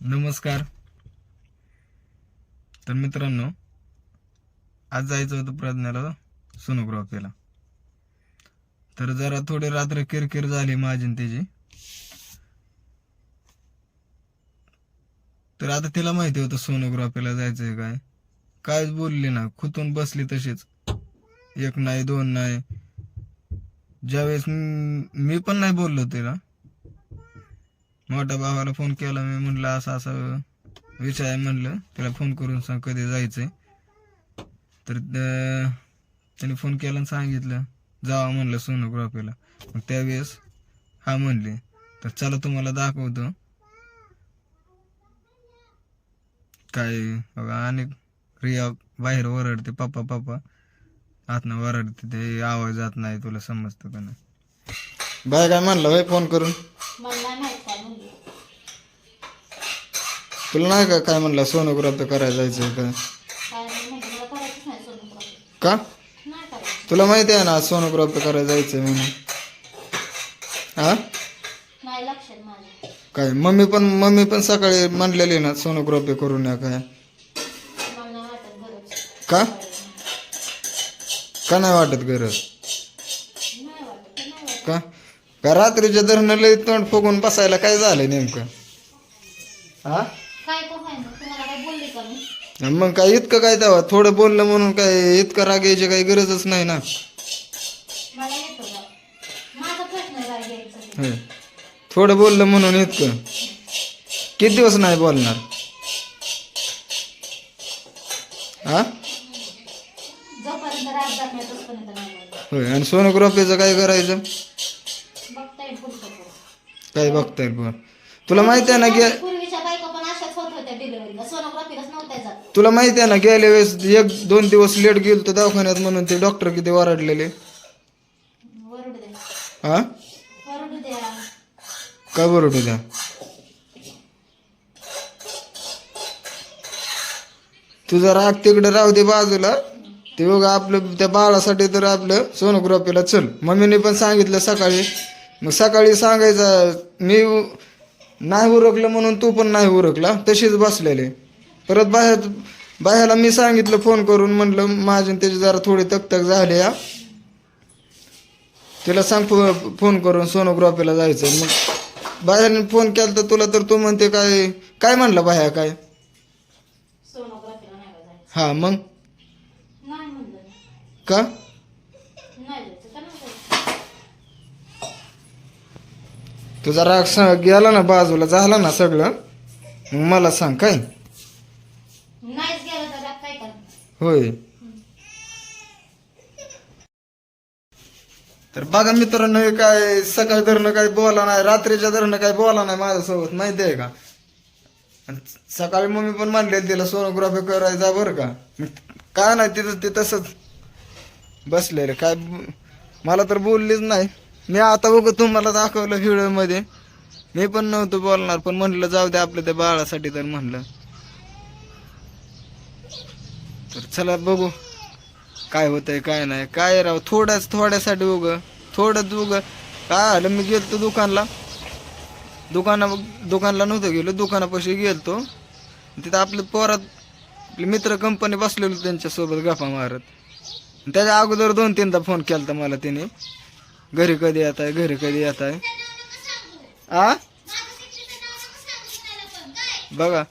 नमस्कार. तर मित्रांनो आज जायचं होतं प्रज्ञाला सोनोग्राफीला. तर जरा थोडी रात्र किरकिर झाली माझी त्याची तर आता तिला माहिती होतं सोनोग्राफीला जायचंय काय. कायच बोलली ना खुतून बसली तशीच. एक नाही दोन नाही. ज्यावेळेस मी पण नाही बोललो तिला मोठ्या भावाला फोन केला मी म्हणलं असं असं विषय आहे म्हणलं. त्याला फोन करून सांग कधी जायचंय. तर त्याने फोन केला आणि सांगितलं जावा म्हणलं सोनोग्राफीला. मग त्यावेळेस हा म्हणले तर चला तुम्हाला दाखवतो. काय बघा अनेक रिया बाहेर ओरडते पप्पा पप्पा. आतनं ओरडते ते आवाज जात नाही तुला समजतं का नाही? बाय काय म्हणलं भाई फोन करून? मला नाही माहीत काय म्हणली. तुला नाही का काय म्हणलं सोनोग्राफी करायला जायचं का? काय नाही माहिती मला करायचंच नाही सोनोग्राफी. का? नाही करायचं. तुला माहिती आहे ना सोनोग्राफी करायला जायचं म्हणून हा नाही लक्षात माझ्या. काय मम्मी पण मम्मी पण सकाळी म्हणलेली ना सोनोग्राफी करून या काय? मला नाही वाटत गरज. का? का नाही वाटत गरज नाही वाटत नाही वाटत का का रात्रीच्या धरणं लई तोंड फुगून बसायला काय झालं नेमकं? हा? काय को आहे मग तुम्हाला काय बोलली का मी? आणि मग काय इतकं काय तेव्हा? थोडं बोललं म्हणून काय इतकं राग यायची काही गरजच नाही ना. मला येतो का? माझा प्रश्न आहे काय घ्यायचं? ते. होय. थोडं बोललं म्हणून इतकं. किती दिवस नाही बोलणार? हा? जोपर्यंत राग जात नाही तोपर्यंत नाही बोलत. होय आणि सोनोग्राफीचं काय करायचं? काय बघता येईल बरं तुला माहिती आहे ना गे पूर्वीच्या बायका पण अशाच होत होत्या डिलिव्हरीला सोनोग्राफीलाच नव्हत्या जात. तुला माहिती आहे ना गेल्या वेळेस एक दोन दिवस लेट गेलो तो दवाखान्यात म्हणून ते डॉक्टर किती वराडलेले वरडू द्या. हा वरडू द्या. काय बरोबर द्या? तुझा राग तिकडे राहू दे बाजूला. ते बघ आपलं त्या बाळासाठी तर आपलं सोनोग्राफीला चल. मम्मीने पण सांगितलं सकाळी. मग सकाळी सांगायचं मी नाही उरकलं म्हणून तू पण नाही उरकला. तशीच बसलेले. परत बाहेर बाहेरला मी सांगितलं फोन करून म्हणलं माझी त्याची जरा थोडी तकतक झाली या. तिला सांग फोन करून सोनोग्राफीला जायचं मग बाहेरने फोन केला तर तुला तर तू म्हणते काय काय म्हणलं बाह्या काय? हा मग? का नाही जायचं का नाही जायचं तुझा राग स- गेला ना बाजूला झाला ना सगळं? मग मला सांग काय? नाहीच गेलं तर आता काय करणार? होय. तर बघा मित्रांनो हे काय सकाळी धरणं काय बोला नाही रात्रीच्या धरणं काय बोला नाही माझ्यासोबत माहिती आहे का सकाळी मम्मी पण म्हणले तिला सोनोग्राफी करायचा बरं का. मग काय नाही तिथं ते तसंच बसलेलं. काय ब- मला तर बोललीच नाही. मी आता बघ तुम्हाला दाखवलं व्हिडिओमध्ये. मी पण नव्हतं बोलणार पण म्हणलं जाऊ दे आपल्या त्या बाळासाठी तर म्हणलं. तर चला बघू काय होतंय काय नाही. काय राव थोड्याच थोड्यासाठी उग थोडंच उग. काय आलं मी गेलतो दुकानला. दुकाना दुकानला नव्हतं गेलो दुकानापाशी गेलतो. तिथं आपले पोरात आपले मित्र कंपनी बसलेलो त्यांच्यासोबत गप्पा मारत. त्याच्या अगोदर दोन तीनदा फोन केला मला त्याने घरी कधी येत आहे घरी कधी येत आहे आ? बघा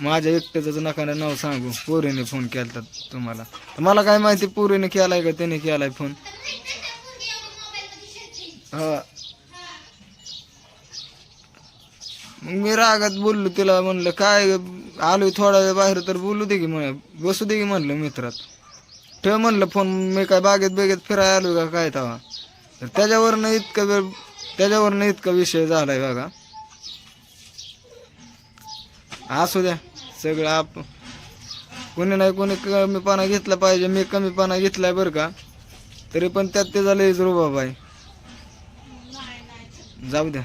माझ्या एकट्याच नकाना नाव सांगू. पोरीने फोन केला तुम्हाला. मला काय माहिती पोरीने केलाय का त्याने केलाय फोन हा. मग मी रागात बोललो तिला म्हणलं काय आलोय थोडा वेळ बाहेर तर बोलू दे की म्हण बसू दे की म्हणलं मित्रात. ठेव म्हणलं फोन मी काय बागेत बेगेत फिरायला आलो का काय तेव्हा? तर त्याच्यावरनं इतका वेळ त्याच्यावरनं इतका विषय झालाय बघा. असू द्या सगळं आप कोणी नाही कोणी कमीपणा घेतला पाहिजे मी कमीपणा घेतलाय बरं का? तरी पण त्यात ते झालं रुबाब आहे जाऊ द्या.